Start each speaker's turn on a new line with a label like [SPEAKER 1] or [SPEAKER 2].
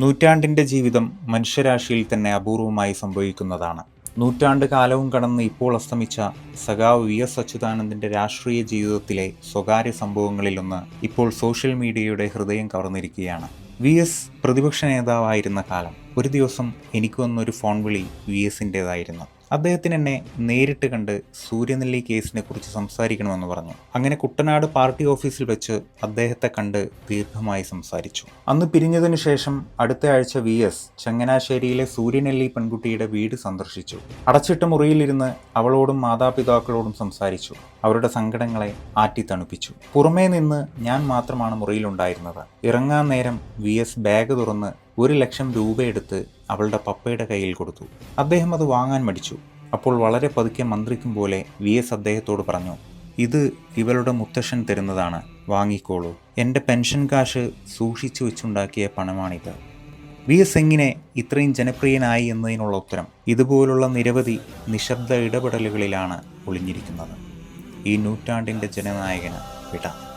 [SPEAKER 1] നൂറ്റാണ്ടിന്റെ ജീവിതം മനുഷ്യരാശിയിൽ തന്നെ അപൂർവമായി സംഭവിക്കുന്നതാണ്. നൂറ്റാണ്ട് കാലവും കടന്ന് ഇപ്പോൾ അസ്തമിച്ച സഖാവ് വി എസ് അച്യുതാനന്ദന്റെ രാഷ്ട്രീയ ജീവിതത്തിലെ സ്വകാര്യ സംഭവങ്ങളിലൊന്ന് ഇപ്പോൾ സോഷ്യൽ മീഡിയയുടെ ഹൃദയം കവർന്നിരിക്കുകയാണ്. വി എസ് പ്രതിപക്ഷ നേതാവായിരുന്ന കാലം ഒരു ദിവസം എനിക്ക് വന്നൊരു ഫോൺ വിളി വി എസിന്റേതായിരുന്നു അദ്ദേഹത്തിന് എന്നെ നേരിട്ട് കണ്ട് സൂര്യനെല്ലി കേസിനെ കുറിച്ച് സംസാരിക്കണമെന്ന് പറഞ്ഞു. അങ്ങനെ കുട്ടനാട് പാർട്ടി ഓഫീസിൽ വെച്ച് അദ്ദേഹത്തെ കണ്ട് ദീർഘമായി സംസാരിച്ചു. അന്ന് പിരിഞ്ഞതിനു ശേഷം അടുത്ത ആഴ്ച വി എസ് ചങ്ങനാശ്ശേരിയിലെ സൂര്യനെല്ലി പെൺകുട്ടിയുടെ വീട് സന്ദർശിച്ചു. അടച്ചിട്ട മുറിയിലിരുന്ന് അവളോടും മാതാപിതാക്കളോടും സംസാരിച്ചു. അവരുടെ സങ്കടങ്ങളെ ആറ്റി തണുപ്പിച്ചു. പുറമേ നിന്ന് ഞാൻ മാത്രമാണ് മുറിയിലുണ്ടായിരുന്നത്. ഇറങ്ങാൻ നേരം വി എസ് ബാഗ് തുറന്ന് ഒരു ലക്ഷം രൂപയെടുത്ത് അവളുടെ പപ്പയുടെ കയ്യിൽ കൊടുത്തു. അദ്ദേഹം അത് വാങ്ങാൻ മടിച്ചു. അപ്പോൾ വളരെ പതുക്കെ മന്ത്രിക്കും പോലെ വി. എസ്. അദ്ദേഹത്തോട് പറഞ്ഞു ഇത് ഇവളുടെ മുത്തശ്ശൻ തരുന്നതാണ്. വാങ്ങിക്കോളൂ. എന്റെ പെൻഷൻ കാശ് സൂക്ഷിച്ചു വെച്ചുണ്ടാക്കിയ പണമാണിത്. വി. എസ്. എങ്ങിനെ ഇത്രയും ജനപ്രിയനായി എന്നതിനുള്ള ഉത്തരം ഇതുപോലുള്ള നിരവധി നിശബ്ദ ഇടപെടലുകളിലാണ് ഒളിഞ്ഞിരിക്കുന്നത്. ഈ നൂറ്റാണ്ടിന്റെ ജനനായകന് വിട.